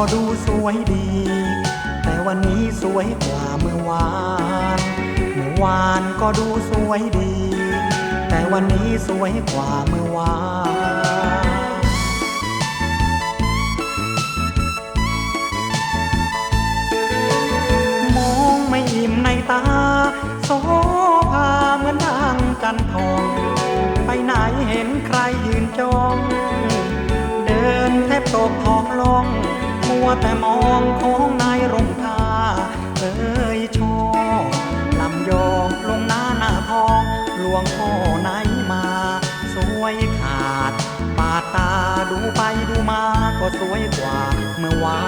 ็ดูสวยดี แต่วันนี้สวยกว่าเมื่อวาน เมื่อวานก็ดูสวยดี แต่วันนี้สวยกว่าเมื่อวานมองไม่อิ่มในตา โซภาเหมือนดังจันทองไปไหนเห็นใครยืนจ้อง เดินแทบตกท้องลง แต่มองของนายรงทาเอ้ยชอลำยองลงหน้าหน้าทองหลวงพ่อไหนมา สวยขาด ปาตาดูไปดูมาก็สวยกว่าเมื่อวา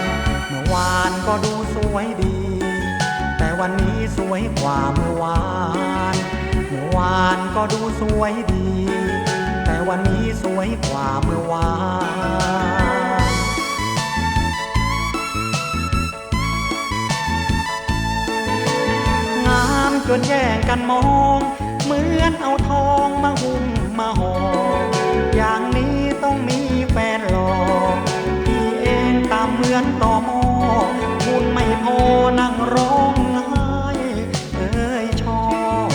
น เมื่อวานก็ดูสวยดี แต่วันนี้สวยกว่าเมื่อวาน เมื่อวานก็ดูสวยดี แต่วันนี้สวยกว่าเมื่อวาน จนแย่งกันมอง เหมือนเอาทองมาหุ้มมาห่ออย่างนี้ต้องมีแฟนหลอกพี่เองตามเหมือนต่อมอบุญไม่พอนั่งร้องไห้เอ้ยชอบ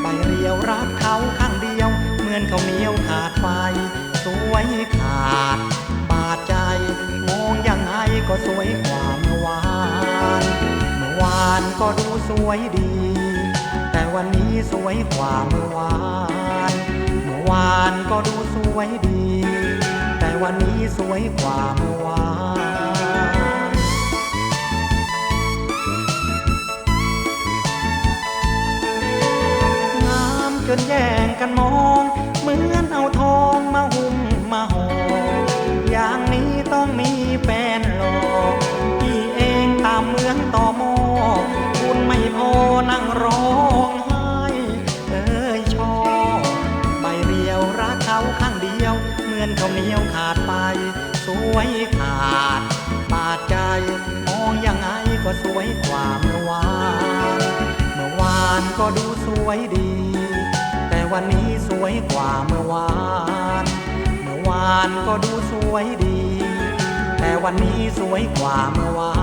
ใบเรียวรักเขาข้างเดียว เหมือนเขาเหนียวขาดไฟสวยขาดบาดใจมองยังไงก็สวยกว่าเมื่อวาน เมื่อวานก็ดูสวยดี แต่วันนี้สวยกว่าเมื่อวานเมื่อวานก็ดูสวยดี แต่วันนี้สวยกว่าเมื่อวานงามจนแย่งกันมอง เหมือนเอาทองมาหุ้มมาห่อ วยขาดบาดใจมองยังไงก็สวยกว่าเมื่อวานเมื่อวานก็ดูสวยดี แต่วันนี้สวยกว่าเมื่อวาน เมื่อวานก็ดูสวยดี แต่วันนี้สวยกว่าเมื่อวาน